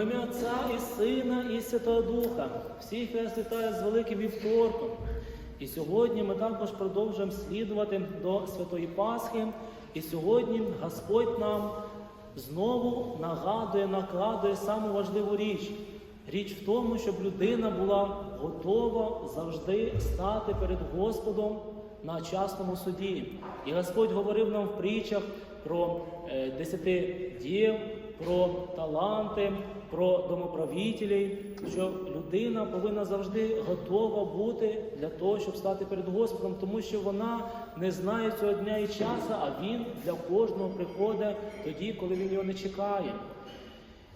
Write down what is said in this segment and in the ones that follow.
Во ім'я Отця і Сина, і Святого Духа. Всіх я святаю з великим вівторком. І сьогодні ми також продовжуємо слідувати до Святої Пасхи. І сьогодні Господь нам знову нагадує, накладує саму важливу річ. Річ в тому, щоб людина була готова завжди стати перед Господом на частному суді. І Господь говорив нам в притчах про е, десяти дів, про таланти, про домоправителів, що людина повинна завжди готова бути для того, щоб стати перед Господом, тому що вона не знає цього дня і часу, а він для кожного приходить тоді, коли він його не чекає.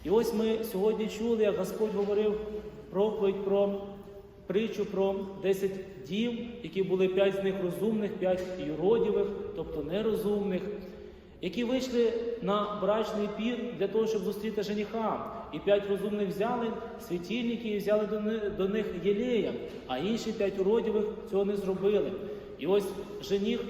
І ось ми сьогодні чули, як Господь говорив проповідь про притчу про 10 дів, які були 5 з них розумних, 5 юродівих, тобто нерозумних, які вийшли на брачний пір для того, щоб зустріти жениха. І 5 розумних взяли світильники і взяли до ни- до них єлея, а інші 5 уродівих цього не зробили. І ось жених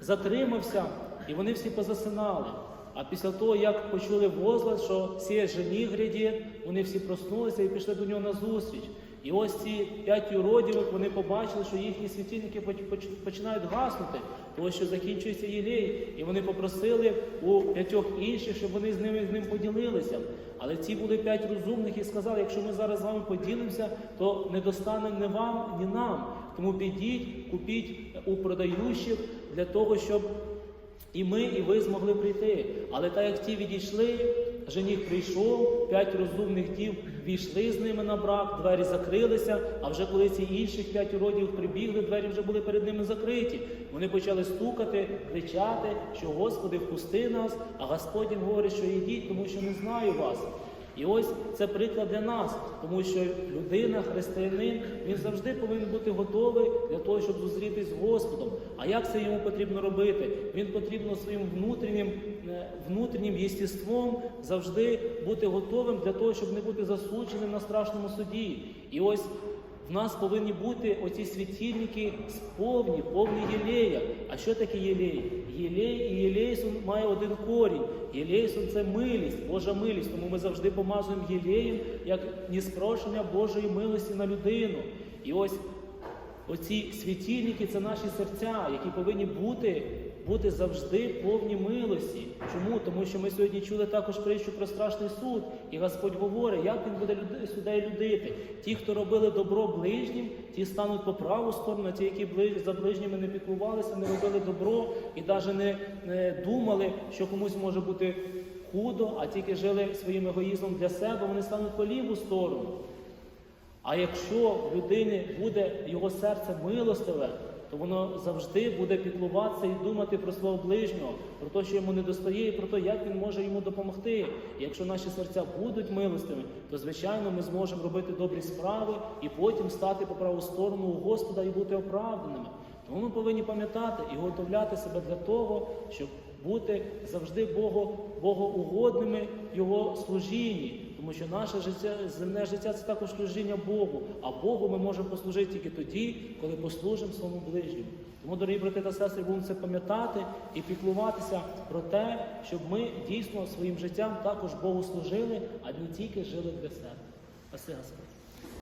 затримався, і вони всі позасинали. А після того, як почули возглас, що сіє жених гряде, вони всі проснулися і пішли до нього на зустріч. І ось ці п'ять юродівих, вони побачили, що їхні світильники поч- поч- починають гаснути, тому що закінчується єлей. І вони попросили у п'ятьох інших, щоб вони з ними з ним поділилися. Але ці були п'ять розумних і сказали, якщо ми зараз з вами поділимося, то не достанемо ні вам, ні нам. Тому підіть, купіть у продаючих для того, щоб і ми, і ви змогли прийти. Але так як ті відійшли, жених прийшов, п'ять розумних дів війшли з ними на брак, двері закрилися. А вже коли ці інших п'ять уродів прибігли, двері вже були перед ними закриті. Вони почали стукати, кричати, що Господи, впусти нас, а Господь їм говорить, що йдіть, тому що не знаю вас. І ось це приклад для нас, тому що людина, християнин, він завжди повинен бути готовий для того, щоб зустрітись з Господом. А як це йому потрібно робити? Він потрібно своїм внутрішнім, е, внутрішнім єстіством завжди бути готовим для того, щоб не бути засудженим на страшному суді. І ось в нас повинні бути оці світильники сповні, повні єлея. А що таке єлей? Єлей і єлейсон має один корінь. Єлейсон це милість, Божа милість. Тому ми завжди помазуємо єлеєм як ніспрошення Божої милості на людину. І ось оці світильники це наші серця, які повинні бути, бути завжди повні милості. Чому? Тому що ми сьогодні чули також притчу про страшний суд, і Господь говорить, як він буде люд- людей людити. Ті, хто робили добро ближнім, ті стануть по праву сторону, а ті, які за ближніми не піклувалися, не робили добро і навіть не, не думали, що комусь може бути худо, а тільки жили своїм егоїзмом для себе, вони стануть по ліву сторону. А якщо в людини буде його серце милостиве, то воно завжди буде піклуватися і думати про свого ближнього, про те, що йому не достає, і про те, як він може йому допомогти. І якщо наші серця будуть милостивими, то звичайно ми зможемо робити добрі справи і потім стати по праву сторону у Господа і бути оправданими. Тому ми повинні пам'ятати і готовляти себе для того, щоб бути завжди Богу, богоугодними в Його служінні. Тому що наше життя, земне життя це також служіння Богу. А Богу ми можемо послужити тільки тоді, коли послужимо своєму ближньому. Тому, дорогі брати та сестри, будемо це пам'ятати і піклуватися про те, щоб ми дійсно своїм життям також Богу служили, а не тільки жили для себе. Спаси Господь.